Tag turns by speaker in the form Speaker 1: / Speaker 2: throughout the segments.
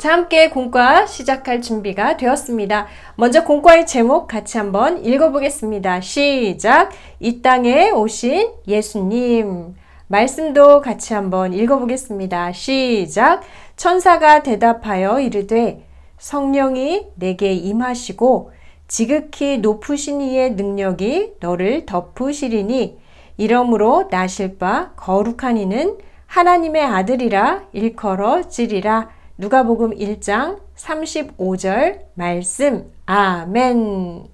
Speaker 1: 자, 함께 공과 시작할 준비가 되었습니다. 먼저 공과의 제목 같이 한번 읽어보겠습니다. 시작! 이 땅에 오신 예수님. 말씀도 같이 한번 읽어보겠습니다. 시작! 천사가 대답하여 이르되 성령이 내게 임하시고 지극히 높으신 이의 능력이 너를 덮으시리니 이러므로 나실 바 거룩한 이는 하나님의 아들이라 일컬어지리라. 누가복음 1장 35절 말씀. 아멘.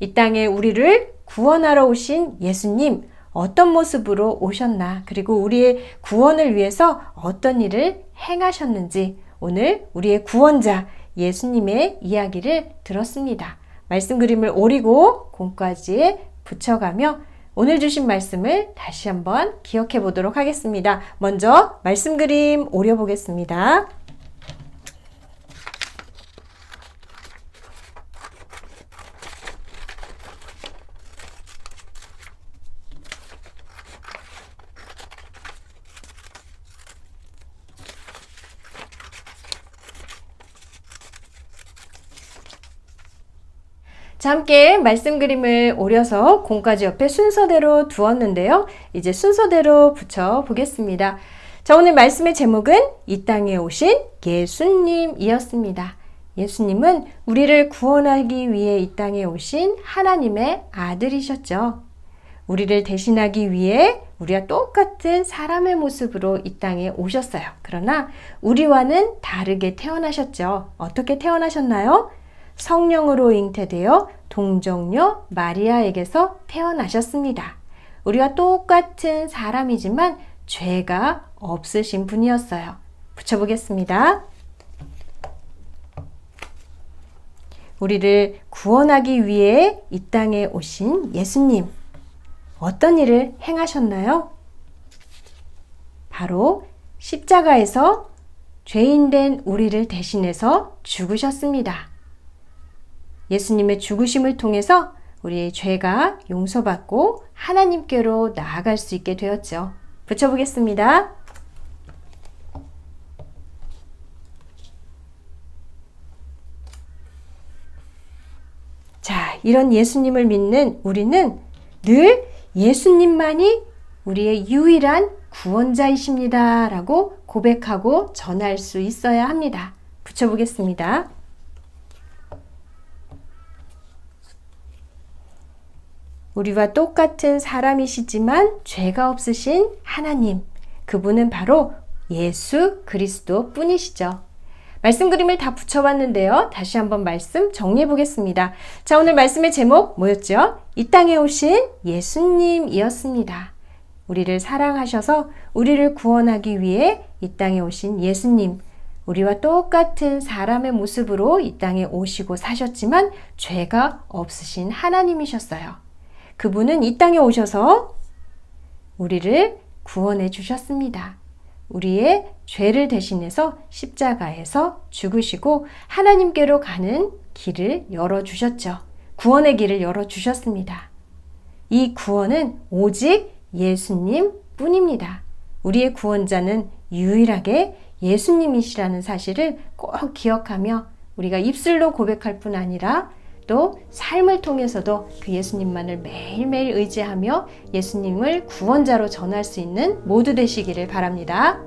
Speaker 1: 이 땅에 우리를 구원하러 오신 예수님 어떤 모습으로 오셨나 그리고 우리의 구원을 위해서 어떤 일을 행하셨는지 오늘 우리의 구원자 예수님의 이야기를 들었습니다. 말씀 그림을 오리고 공까지에 붙여가며 오늘 주신 말씀을 다시 한번 기억해 보도록 하겠습니다. 먼저 말씀 그림 오려 보겠습니다. 자, 함께 말씀 그림을 오려서 공까지 옆에 순서대로 두었는데요. 이제 순서대로 붙여 보겠습니다. 자, 오늘 말씀의 제목은 이 땅에 오신 예수님이었습니다. 예수님은 우리를 구원하기 위해 이 땅에 오신 하나님의 아들이셨죠. 우리를 대신하기 위해 우리와 똑같은 사람의 모습으로 이 땅에 오셨어요. 그러나 우리와는 다르게 태어나셨죠. 어떻게 태어나셨나요? 성령으로 잉태되어 동정녀 마리아에게서 태어나셨습니다. 우리와 똑같은 사람이지만 죄가 없으신 분이었어요. 붙여보겠습니다. 우리를 구원하기 위해 이 땅에 오신 예수님. 어떤 일을 행하셨나요? 바로 십자가에서 죄인 된 우리를 대신해서 죽으셨습니다. 예수님의 죽으심을 통해서 우리의 죄가 용서받고 하나님께로 나아갈 수 있게 되었죠. 붙여보겠습니다. 자, 이런 예수님을 믿는 우리는 늘 예수님만이 우리의 유일한 구원자이십니다. 라고 고백하고 전할 수 있어야 합니다. 붙여보겠습니다. 우리와 똑같은 사람이시지만 죄가 없으신 하나님. 그분은 바로 예수 그리스도 뿐이시죠. 말씀 그림을 다 붙여봤는데요. 다시 한번 말씀 정리해 보겠습니다. 자, 오늘 말씀의 제목 뭐였죠? 이 땅에 오신 예수님이었습니다. 우리를 사랑하셔서 우리를 구원하기 위해 이 땅에 오신 예수님. 우리와 똑같은 사람의 모습으로 이 땅에 오시고 사셨지만 죄가 없으신 하나님이셨어요. 그분은 이 땅에 오셔서 우리를 구원해 주셨습니다. 우리의 죄를 대신해서 십자가에서 죽으시고 하나님께로 가는 길을 열어주셨죠. 구원의 길을 열어주셨습니다. 이 구원은 오직 예수님 뿐입니다. 우리의 구원자는 유일하게 예수님이시라는 사실을 꼭 기억하며 우리가 입술로 고백할 뿐 아니라 또 삶을 통해서도 그 예수님만을 매일매일 의지하며 예수님을 구원자로 전할 수 있는 모두 되시기를 바랍니다.